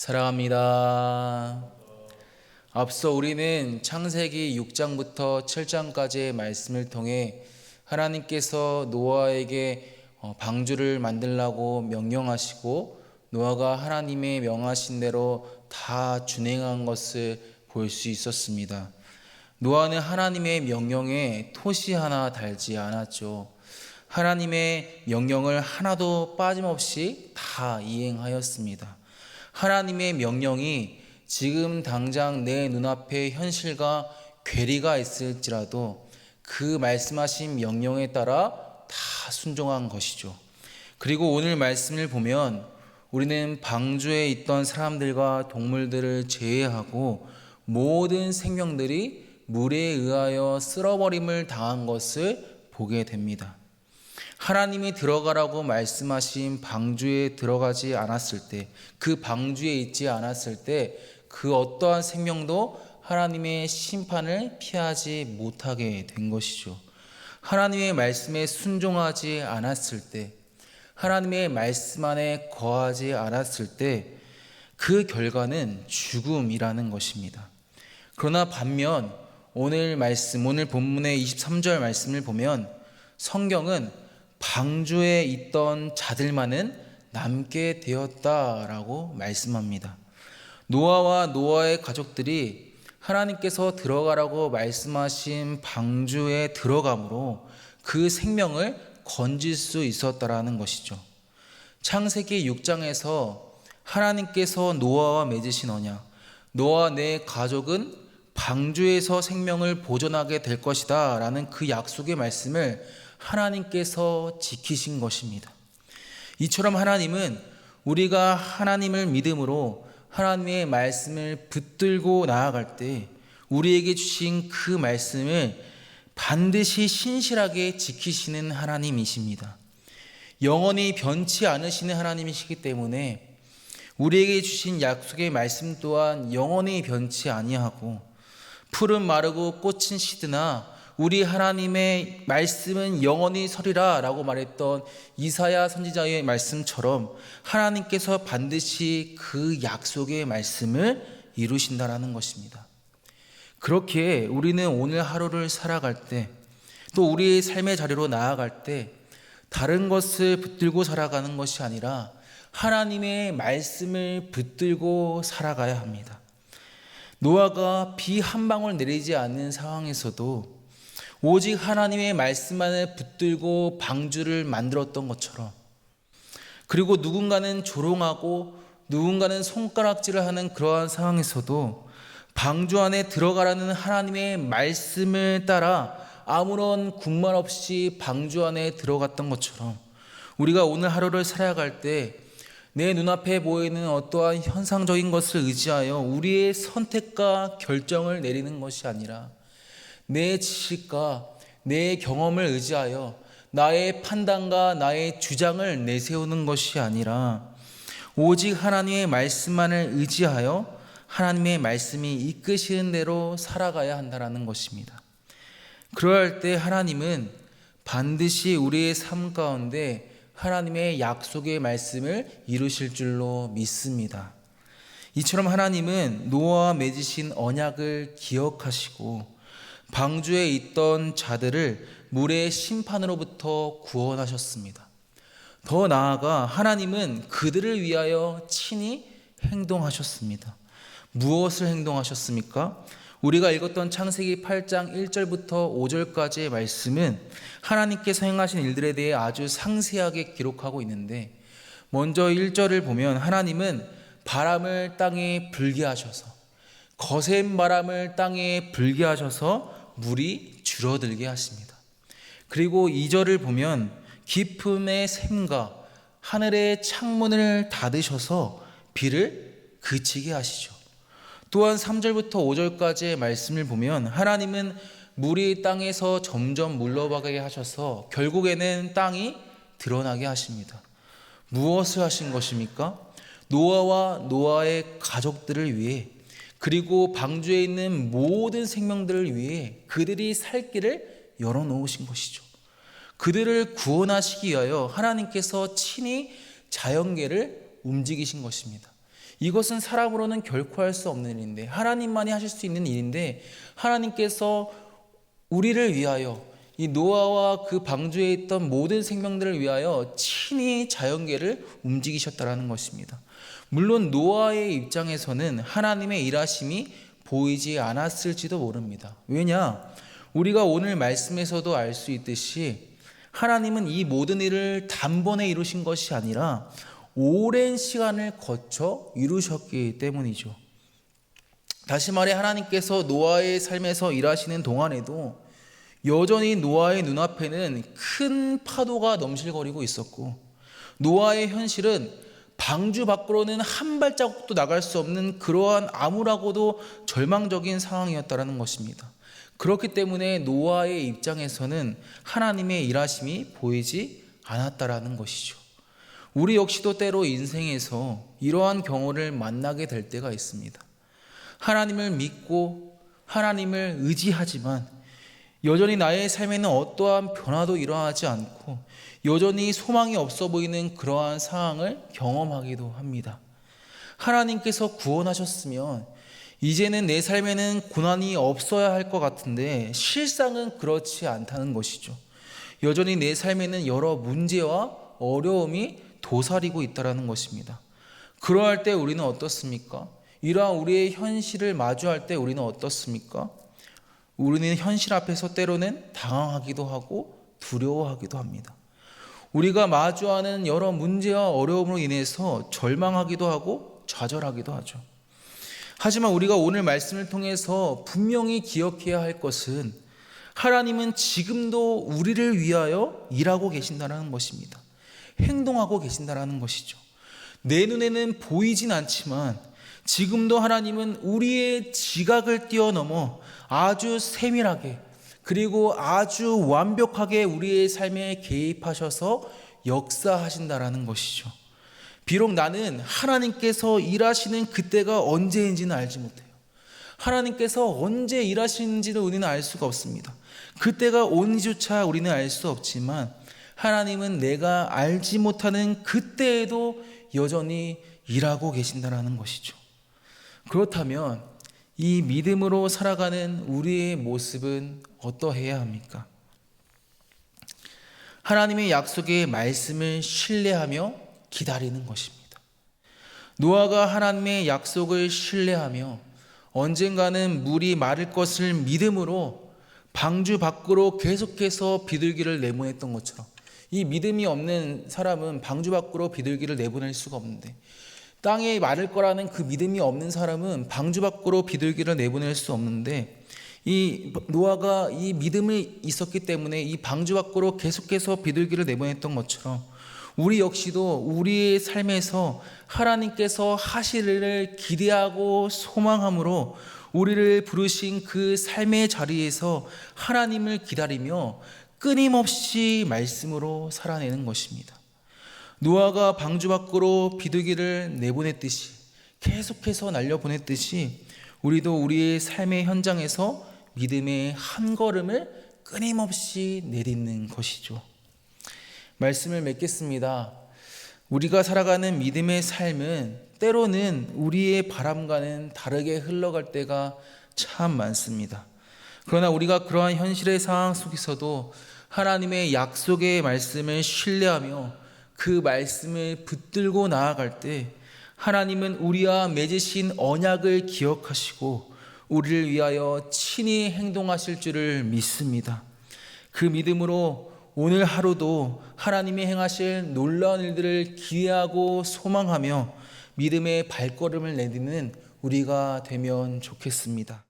사랑합니다. 앞서 우리는 창세기 6장부터 7장까지의 말씀을 통해 하나님께서 노아에게 어, 방주를 만들라고 명령하시고 노아가 하나님의 명하신 대로 다 준행한 것을 볼 수 있었습니다. 노아는 하나님의 명령에 토시 하나 달지 않았죠. 하나님의 명령을 하나도 빠짐없이 다 이행하였습니다. 하나님의 명령이 지금 당장 내 눈앞에 현실과 괴리가 있을지라도 그 말씀하신 명령에 따라 다 순종한 것이죠. 그리고 오늘 말씀을 보면 우리는 방주에 있던 사람들과 동물들을 제외하고 모든 생명들이 물에 의하여 쓸어버림을 당한 것을 보게 됩니다. 하나님이 들어가라고 말씀하신 방주에 들어가지 않았을 때, 그 방주에 있지 않았을 때, 그 어떠한 생명도 하나님의 심판을 피하지 못하게 된 것이죠. 하나님의 말씀에 순종하지 않았을 때, 하나님의 말씀 안에 거하지 않았을 때, 그 결과는 죽음이라는 것입니다. 그러나 반면 오늘 말씀, 오늘 본문의 23절 말씀을 보면 성경은 방주에 있던 자들만은 남게 되었다라고 말씀합니다. 노아와 노아의 가족들이 하나님께서 들어가라고 말씀하신 방주에 들어감으로 그 생명을 건질 수 있었다라는 것이죠. 창세기 6장에서 하나님께서 노아와 맺으신 언약, 노아 내 가족은 방주에서 생명을 보존하게 될 것이다 라는 그 약속의 말씀을 하나님께서 지키신 것입니다. 이처럼 하나님은 우리가 하나님을 믿음으로 하나님의 말씀을 붙들고 나아갈 때 우리에게 주신 그 말씀을 반드시 신실하게 지키시는 하나님이십니다. 영원히 변치 않으시는 하나님이시기 때문에 우리에게 주신 약속의 말씀 또한 영원히 변치 아니하고 푸른 마르고 꽃은 시드나 우리 하나님의 말씀은 영원히 서리라 라고 말했던 이사야 선지자의 말씀처럼 하나님께서 반드시 그 약속의 말씀을 이루신다라는 것입니다. 그렇게 우리는 오늘 하루를 살아갈 때 또 우리의 삶의 자리로 나아갈 때 다른 것을 붙들고 살아가는 것이 아니라 하나님의 말씀을 붙들고 살아가야 합니다. 노아가 비 한 방울 내리지 않는 상황에서도 오직 하나님의 말씀만을 붙들고 방주를 만들었던 것처럼 그리고 누군가는 조롱하고 누군가는 손가락질을 하는 그러한 상황에서도 방주 안에 들어가라는 하나님의 말씀을 따라 아무런 군말 없이 방주 안에 들어갔던 것처럼 우리가 오늘 하루를 살아갈 때 내 눈앞에 보이는 어떠한 현상적인 것을 의지하여 우리의 선택과 결정을 내리는 것이 아니라 내 지식과 내 경험을 의지하여 나의 판단과 나의 주장을 내세우는 것이 아니라 오직 하나님의 말씀만을 의지하여 하나님의 말씀이 이끄시는 대로 살아가야 한다라는 것입니다. 그러할 때 하나님은 반드시 우리의 삶 가운데 하나님의 약속의 말씀을 이루실 줄로 믿습니다. 이처럼 하나님은 노아와 맺으신 언약을 기억하시고 방주에 있던 자들을 물의 심판으로부터 구원하셨습니다. 더 나아가 하나님은 그들을 위하여 친히 행동하셨습니다. 무엇을 행동하셨습니까? 우리가 읽었던 창세기 8장 1절부터 5절까지의 말씀은 하나님께서 행하신 일들에 대해 아주 상세하게 기록하고 있는데 먼저 1절을 보면 하나님은 바람을 땅에 불게 하셔서 거센 바람을 땅에 불게 하셔서 물이 줄어들게 하십니다. 그리고 2절을 보면 깊음의 샘과 하늘의 창문을 닫으셔서 비를 그치게 하시죠. 또한 3절부터 5절까지의 말씀을 보면 하나님은 물이 땅에서 점점 물러가게 하셔서 결국에는 땅이 드러나게 하십니다. 무엇을 하신 것입니까? 노아와 노아의 가족들을 위해 그리고 방주에 있는 모든 생명들을 위해 그들이 살 길을 열어놓으신 것이죠. 그들을 구원하시기 위하여 하나님께서 친히 자연계를 움직이신 것입니다. 이것은 사람으로는 결코 할 수 없는 일인데 하나님만이 하실 수 있는 일인데 하나님께서 우리를 위하여 이 노아와 그 방주에 있던 모든 생명들을 위하여 친히 자연계를 움직이셨다라는 것입니다. 물론 노아의 입장에서는 하나님의 일하심이 보이지 않았을지도 모릅니다. 왜냐? 우리가 오늘 말씀에서도 알 수 있듯이 하나님은 이 모든 일을 단번에 이루신 것이 아니라 오랜 시간을 거쳐 이루셨기 때문이죠. 다시 말해 하나님께서 노아의 삶에서 일하시는 동안에도 여전히 노아의 눈앞에는 큰 파도가 넘실거리고 있었고 노아의 현실은 방주 밖으로는 한 발자국도 나갈 수 없는 그러한 암울하고도 절망적인 상황이었다라는 것입니다. 그렇기 때문에 노아의 입장에서는 하나님의 일하심이 보이지 않았다라는 것이죠. 우리 역시도 때로 인생에서 이러한 경우를 만나게 될 때가 있습니다. 하나님을 믿고 하나님을 의지하지만 여전히 나의 삶에는 어떠한 변화도 일어나지 않고 여전히 소망이 없어 보이는 그러한 상황을 경험하기도 합니다. 하나님께서 구원하셨으면 이제는 내 삶에는 고난이 없어야 할 것 같은데 실상은 그렇지 않다는 것이죠. 여전히 내 삶에는 여러 문제와 어려움이 도사리고 있다라는 것입니다. 그러할 때 우리는 어떻습니까? 이러한 우리의 현실을 마주할 때 우리는 어떻습니까? 우리는 현실 앞에서 때로는 당황하기도 하고 두려워하기도 합니다. 우리가 마주하는 여러 문제와 어려움으로 인해서 절망하기도 하고 좌절하기도 하죠. 하지만 우리가 오늘 말씀을 통해서 분명히 기억해야 할 것은 하나님은 지금도 우리를 위하여 일하고 계신다는 것입니다. 행동하고 계신다는 것이죠. 내 눈에는 보이진 않지만 지금도 하나님은 우리의 지각을 뛰어넘어 아주 세밀하게 그리고 아주 완벽하게 우리의 삶에 개입하셔서 역사하신다라는 것이죠. 비록 나는 하나님께서 일하시는 그때가 언제인지는 알지 못해요. 하나님께서 언제 일하시는지는 우리는 알 수가 없습니다. 그때가 온지조차 우리는 알 수 없지만 하나님은 내가 알지 못하는 그때에도 여전히 일하고 계신다는 것이죠. 그렇다면 이 믿음으로 살아가는 우리의 모습은 어떠해야 합니까? 하나님의 약속의 말씀을 신뢰하며 기다리는 것입니다. 노아가 하나님의 약속을 신뢰하며 언젠가는 물이 마를 것을 믿음으로 방주 밖으로 계속해서 비둘기를 내보냈던 것처럼 이 믿음이 없는 사람은 방주 밖으로 비둘기를 내보낼 수가 없는데 땅에 마를 거라는 그 믿음이 없는 사람은 방주 밖으로 비둘기를 내보낼 수 없는데 이 노아가 이 믿음이 있었기 때문에 이 방주 밖으로 계속해서 비둘기를 내보냈던 것처럼 우리 역시도 우리의 삶에서 하나님께서 하시리를 기대하고 소망함으로 우리를 부르신 그 삶의 자리에서 하나님을 기다리며 끊임없이 말씀으로 살아내는 것입니다. 노아가 방주 밖으로 비둘기를 내보냈듯이 계속해서 날려보냈듯이 우리도 우리의 삶의 현장에서 믿음의 한 걸음을 끊임없이 내딛는 것이죠. 말씀을 맺겠습니다. 우리가 살아가는 믿음의 삶은 때로는 우리의 바람과는 다르게 흘러갈 때가 참 많습니다. 그러나 우리가 그러한 현실의 상황 속에서도 하나님의 약속의 말씀을 신뢰하며 그 말씀을 붙들고 나아갈 때 하나님은 우리와 맺으신 언약을 기억하시고 우리를 위하여 친히 행동하실 줄을 믿습니다. 그 믿음으로 오늘 하루도 하나님이 행하실 놀라운 일들을 기대하고 소망하며 믿음의 발걸음을 내딛는 우리가 되면 좋겠습니다.